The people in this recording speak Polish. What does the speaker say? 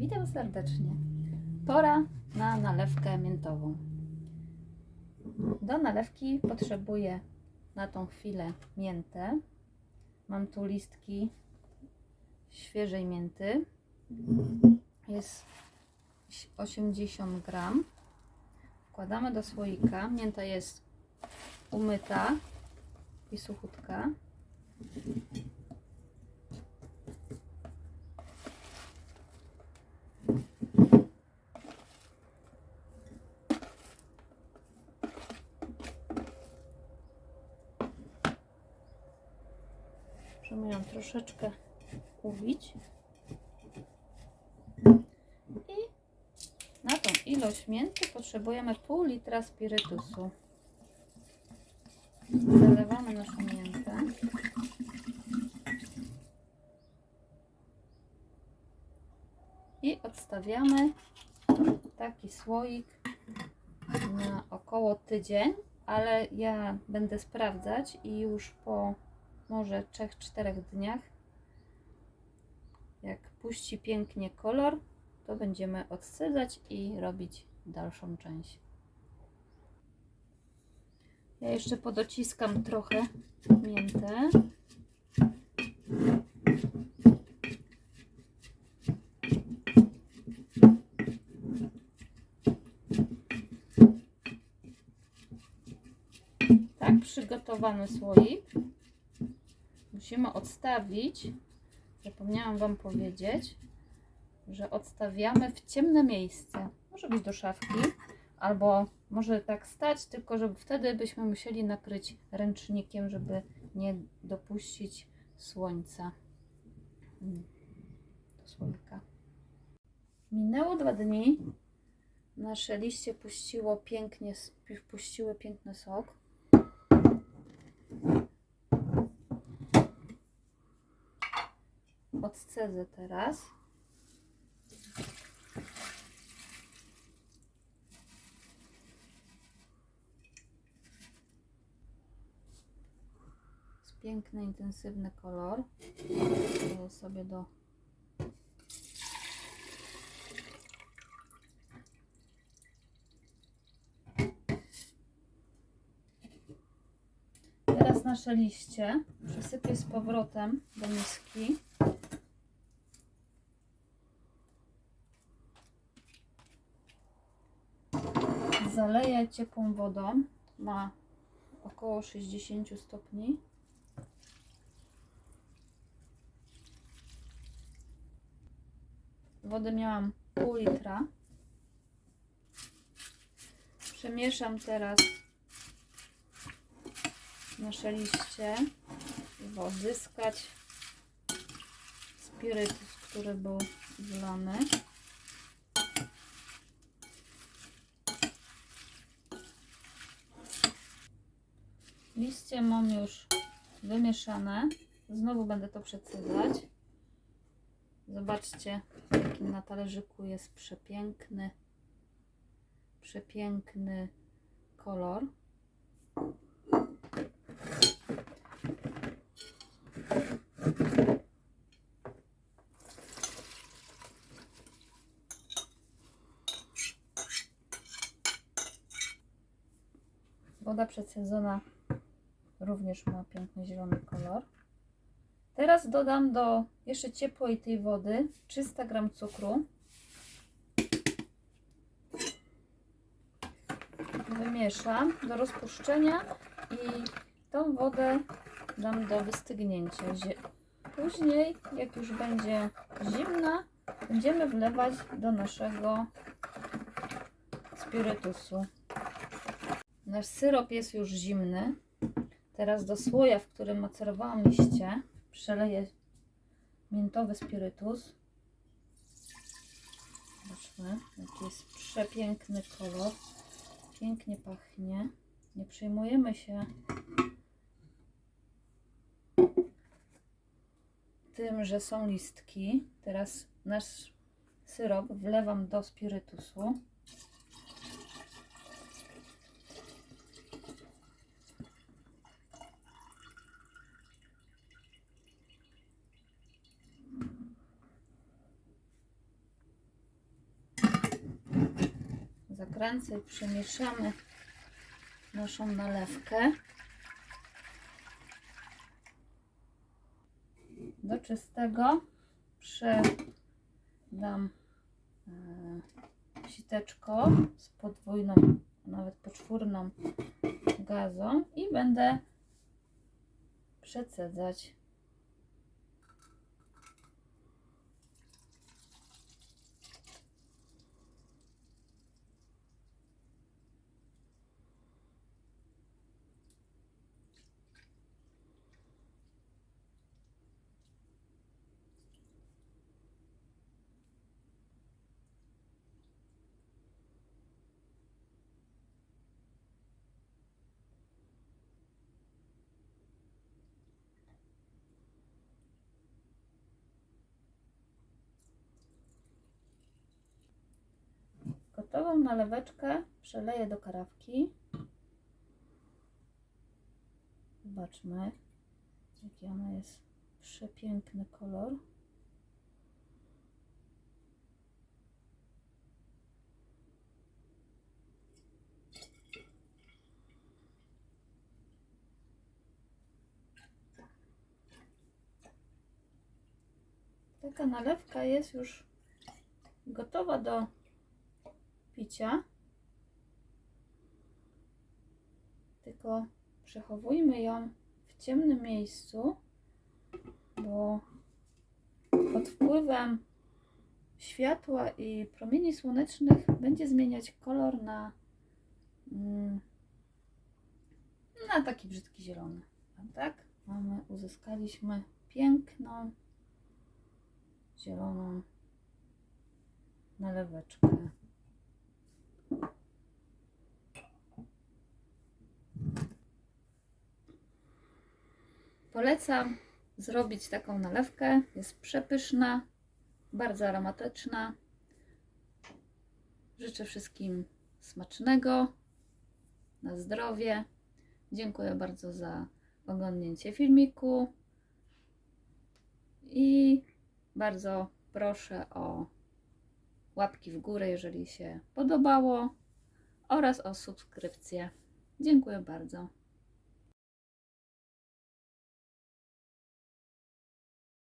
Witam serdecznie. Pora na nalewkę miętową. Do nalewki potrzebuję na tą chwilę miętę. Mam tu listki świeżej mięty. Jest 80 gram. Wkładamy do słoika. Mięta jest umyta i suchutka. Możemy ją troszeczkę ubić. I na tą ilość mięty potrzebujemy pół litra spirytusu. Zalewamy naszą miętę. I odstawiamy taki słoik na około tydzień, ale ja będę sprawdzać i już po może 3-4 dniach, jak puści pięknie kolor, to będziemy odsydzać i robić dalszą część. Ja jeszcze podociskam trochę miętę. Tak przygotowany słoik musimy odstawić. Zapomniałam Wam powiedzieć, że odstawiamy w ciemne miejsce. Może być do szafki, albo może tak stać, tylko żeby wtedy byśmy musieli nakryć ręcznikiem, żeby nie dopuścić słońca mm, do słoika. Minęło dwa dni. Nasze liście puściło pięknie, puściły piękny sok. Odcedzę teraz. Jest piękny, intensywny kolor. Daję sobie do Teraz nasze liście przysypię z powrotem do miski. Zaleję ciepłą wodą. Ma około 60 stopni. Wody miałam pół litra. Przemieszam teraz nasze liście, żeby odzyskać spirytus, który był wlany. Liście mam już wymieszane. Znowu będę to przecedzać. Zobaczcie, jaki na talerzyku jest przepiękny, przepiękny kolor. Woda przecedzona również ma piękny zielony kolor. Teraz dodam do jeszcze ciepłej tej wody 300 g cukru. Wymieszam do rozpuszczenia i tą wodę dam do wystygnięcia. Później, jak już będzie zimna, będziemy wlewać do naszego spirytusu. Nasz syrop jest już zimny. Teraz do słoja, w którym macerowałam liście, przeleję miętowy spirytus. Zobaczmy, jaki jest przepiękny kolor. Pięknie pachnie. Nie przejmujemy się tym, że są listki. Teraz nasz syrop wlewam do spirytusu. Ręce i przemieszamy naszą nalewkę. Do czystego przydam e, siteczko z podwójną, nawet poczwórną gazą i będę przecedzać. Gotową naleweczkę przeleję do karawki. Zobaczmy, jaki ona jest przepiękny kolor. Taka nalewka jest już gotowa do picia. Tylko przechowujmy ją w ciemnym miejscu, bo pod wpływem światła i promieni słonecznych będzie zmieniać kolor na, mm, na taki brzydki zielony. A tak mamy, uzyskaliśmy piękną zieloną naleweczkę. Polecam zrobić taką nalewkę. Jest przepyszna, bardzo aromatyczna. Życzę wszystkim smacznego, na zdrowie. Dziękuję bardzo za oglądnięcie filmiku i bardzo proszę o łapki w górę, jeżeli się podobało oraz o subskrypcję. Dziękuję bardzo.